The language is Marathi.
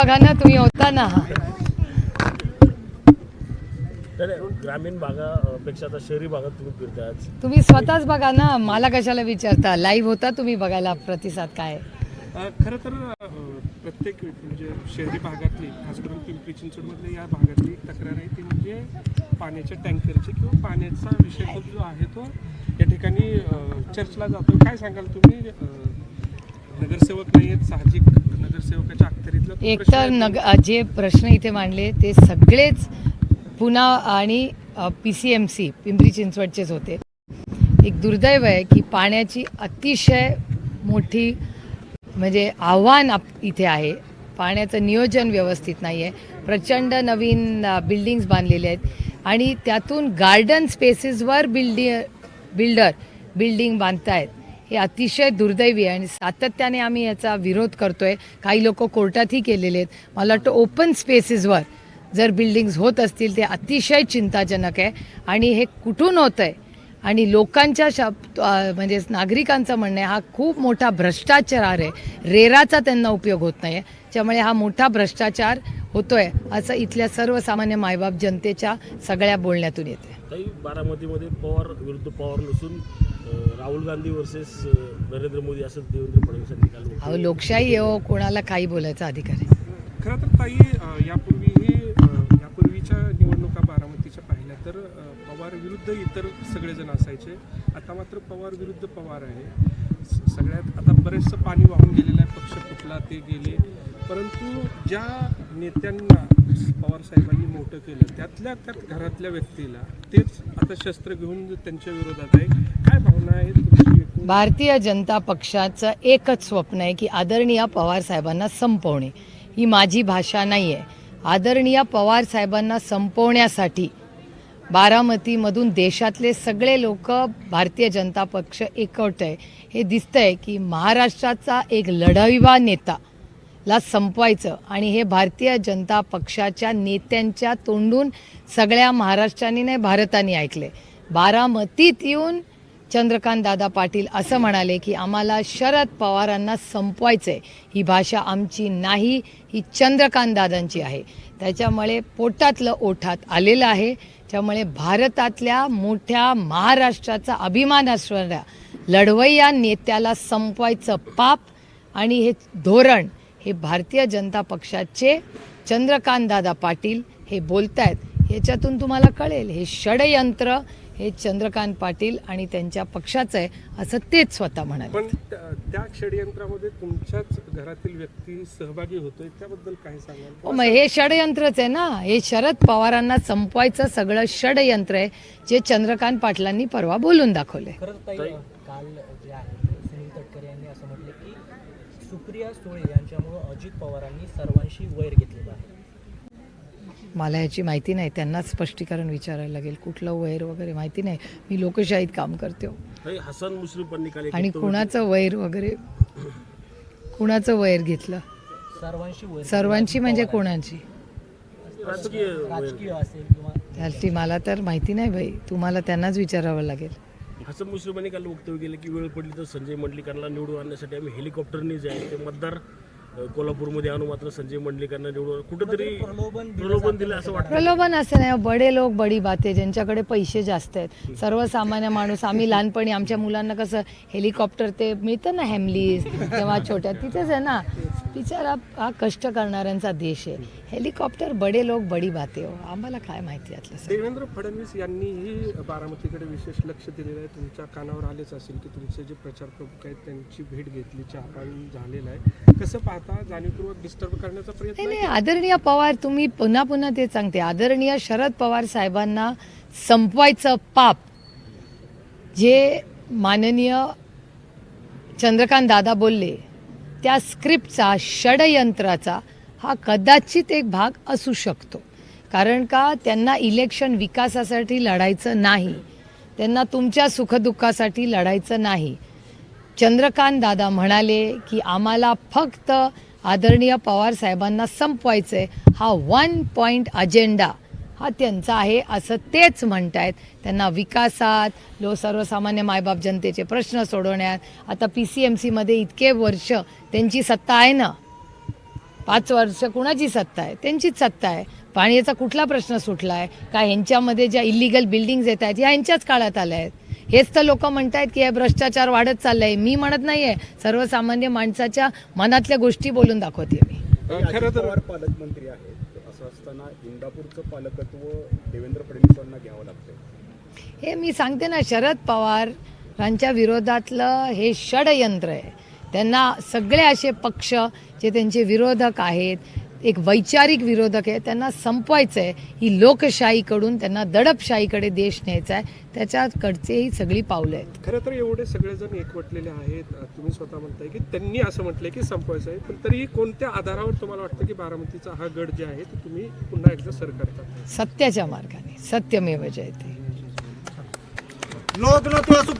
बघा ना तुम्ही होता ना नाही, ग्रामीण भागापेक्षा आता शहरी भागात तुम्ही फिरताय आज. तुम्ही स्वतःच बघा ना मला कशाला विचारता? लाईव्ह होता तुम्ही बघायला प्रतिसाद काय? खरं तर प्रत्येक म्हणजे शहरी भागातली खास करून पिंपरी चिंचवडमधल्या या भागातली एक तक्रार आहे ती म्हणजे पाण्याच्या टँकरची किंवा पाण्याचा विषय जो आहे तो या ठिकाणी चर्चला जातो. काय सांगाल तुम्ही? नगरसेवक नाही आहेत साहजिक नगरसेवकाच्या अखत्यारीतला एकतर. नग जे प्रश्न इथे मांडले ते सगळेच पुन्हा आणि P C M C Pimpri चिंचवडचेच होते. एक दुर्दैव आहे की पाण्याची अतिशय मोठी म्हणजे आव्हान आप इथे आहे. पाण्याचं नियोजन व्यवस्थित नाही आहे प्रचंड नवीन बिल्डिंग्स बांधलेले आहेत. आणि त्यातून गार्डन स्पेसेसवर बिल्डि बिल्डर बिल्डिंग बांधतायत. हे अतिशय दुर्दैवी आहे आणि सातत्याने आम्ही याचा विरोध करतोय. काही लोक कोर्टातही केलेले आहेत. मला वाटतं ओपन स्पेसेसवर जर बिल्डिंग्स होत असतील ते अतिशय चिंताजनक आहे. आणि हे कुठून होतं आहे आणि लोकांच्या शब म्हणजे नागरिकांचं म्हणणं हा खूप मोठा भ्रष्टाचार आहे. रेराचा त्यांना उपयोग होत नाही त्यामुळे हा मोठा भ्रष्टाचार होतोय असं इथल्या सर्वसामान्य मायबाप जनतेच्या सगळ्या बोलण्यातून येते. बारामतीमध्ये पवार विरुद्ध पवार नसून राहुल गांधी वर्सेस नरेंद्र मोदी असं देवेंद्र फडणवीसांनी काल अहो लोकशाही आहे हो कोणाला काही बोलायचा अधिकार आहे. खरं तर ताई अ, यापूर्वीही अ, यापूर्वीच्या निवडणुका बारामतीच्या पाहिल्या तर अ, पवार विरुद्ध इतर सगळेजण असायचे. आता मात्र पवार विरुद्ध पवार आहे. सगळ्यात आता बरेचसं पाणी वाहून गेलेलं आहे पक्ष कुठला ते गेले. परंतु ज्या नेत्यांना पवार साहेबांनी मोठं केलं त्यातल्या त्यात घरातल्या व्यक्तीला तेच आता शस्त्र घेऊन त्यांच्या विरोधात आहे. काय भावना आहे तुमची भारतीय जनता पक्षाचं एकच स्वप्न आहे की आदरणीय पवार साहेबांना संपवणे. ही माझी भाषा नाही आहे आदरणीय पवार साहेबांना संपवण्यासाठी बारामतीमधून देशातले सगळे लोक भारतीय जनता पक्ष एकवट आहे हे दिसतंय की महाराष्ट्राचा एक लढविवा नेता ला संपवायचं आणि हे भारतीय जनता पक्षाच्या नेत्यांच्या तोंडून सगळ्या महाराष्ट्राने नाही भारताने ऐकले बारामतीत येऊन चंद्रकांत दादा पाटील असं म्हणाले की आम्हाला शरद पवारांना संपवायचंय. ही भाषा आमची नाही ही चंद्रकांत दादांची आहे. त्याच्यामुळे पोटातलं ओठात आलेलं आहे. त्यामुळे भारतातल्या मोठ्या महाराष्ट्राचा अभिमान असणाऱ्या लढवय्या नेत्याला संपवायचं पाप आणि हे धोरण हे भारतीय जनता पक्षाचे चंद्रकांत दादा पाटील हे बोलतायत. याच्यातून तुम्हाला कळेल हे षडयंत्र हे चंद्रकांत पाटील आणि त्यांच्या पक्षाचं आहे असं तेच स्वतः म्हणाले. पण त्या षडयंत्रामध्ये तुमच्याच घरातील व्यक्ती सहभागी होतोय त्याबद्दल काय सांगाल? हो, मग हे षडयंत्रच आहे ना. हे शरद पवारांना संपवायचं सगळं षडयंत्र आहे जे चंद्रकांत पाटलांनी परवा बोलून दाखवले काल जे आहे सुनील तटकरे यांनी असं म्हटलं की सुप्रिया सुळे यांच्यामुळं अजित पवारांनी सर्वांशी वैर घेतलेलं आहे. मला याची माहिती नाही त्यांनाच स्पष्टीकरण विचारायला लागेल कुठलं वैर वगैरे माहिती नाही. मी लोकशाहीत काम करते हो. हसन एक आणि कुणाचं वैर वगैरे कुणाचं वैर घेतलं? सर्वांशी सर्वांची म्हणजे कोणाची. राजकीय वैर. राजकीय असेल किंवा त्याची मला तर माहिती नाही भाई. तुम्हाला त्यांनाच विचारावं लागेल. हसन मुश्रीफांनी काल वक्तव्य केलं की वेळ पडली तर संजय मंडलिकांना निवडून आणण्यासाठी आम्ही हेलिकॉप्टरने जे आहे ते मतदार कोल्हापूरमध्ये आणू मात्र संजय मंडलिकांना निवडून कुठंतरी प्रलोभन दिलं प्रलोभन दिलं असं वाटतं. प्रलोभन असं नाही बडे लोक बडी बाते ज्यांच्याकडे पैसे जास्त आहेत. सर्वसामान्य माणूस आम्ही लहानपणी आमच्या मुलांना कसं हेलिकॉप्टर ते मिळतं ना हॅमलीज तेव्हा छोट्या तिथेच आहे ना. बिचारा हा कष्ट करणाऱ्यांचा देश आहे. हेलिकॉप्टर बडे लोक बडी बाते हो. आम्हाला काय माहिती यातलं सगळं. देवेंद्र फडणवीस यांनीही बारामतीकडे विशेष लक्ष दिलेलं आहे. तुमच्या कानावर आलेच असेल की तुमचे जे प्रचार प्रमुख आहेत त्यांची भेट घेतली चहापान झालेलं आहे. कसं पाहता? जाणीवपूर्वक डिस्टर्ब करण्याचा प्रयत्न आहे? नाही आदरणीय पवार तुम्ही पुन्हा पुन्हा ते सांगते. आदरणीय शरद पवार साहेबांना संपवायचं पाप जे माननीय चंद्रकांत दादा बोलले त्या स्क्रिप्टचा षडयंत्राचा हा कदाचित एक भाग असू शकतो. कारण का त्यांना इलेक्शन विकासासाठी लढायचं नाही. त्यांना तुमच्या सुखदुःखासाठी लढायचं नाही. चंद्रकांत दादा म्हणाले की आम्हाला फक्त आदरणीय पवार साहेबांना संपवायचं आहे हा वन पॉईंट अजेंडा हा त्यांचा आहे असं तेच म्हणतायत. त्यांना विकासात लो सर्वसामान्य मायबाप जनतेचे प्रश्न सोडवण्यात आता पी सी एम सीमध्ये इतके वर्ष त्यांची सत्ता आहे ना? पाच वर्ष कुणाची सत्ता आहे? त्यांचीच सत्ता आहे. पाण्याचा कुठला प्रश्न सुटला आहे का ह्यांच्यामध्ये ज्या इलिगल बिल्डिंग्स येत आहेत ह्या ह्यांच्याच काळात आल्या आहेत? हेच तर लोक म्हणतायत की हे भ्रष्टाचार वाढत चाललाय. मी म्हणत नाहीये. सर्वसामान्य माणसाच्या मनातल्या गोष्टी बोलून दाखवते मी. खरं तर पालकमंत्री आहेत. असं असताना इंदापूरचं पालकत्व देवेंद्र फडणवीसांना घ्यावं लागतं हे मी सांगते ना शरद पवार यांच्या विरोधातलं हे षडयंत्र आहे. त्यांना सगळे असे पक्ष जे त्यांचे विरोधक आहेत एक वैचारिक विरोधक आहे त्यांना संपवायचं आहे ही लोकशाहीकडून त्यांना दडपशाहीकडे देश न्यायचा आहे. त्याच्याकडचे ही सगळी पावलं आहेत. खरं तर एवढे सगळेजण एकवटलेले आहेत. तुम्ही स्वतः म्हणताय की त्यांनी असं म्हटलंय की संपवायचं आहे पण तरी कोणत्या आधारावर तुम्हाला वाटतं की बारामतीचा हा गड जे आहे तो तुम्ही पुन्हा एकदा सर करता? सत्याच्या मार्गाने. सत्यमेव जयते. लोक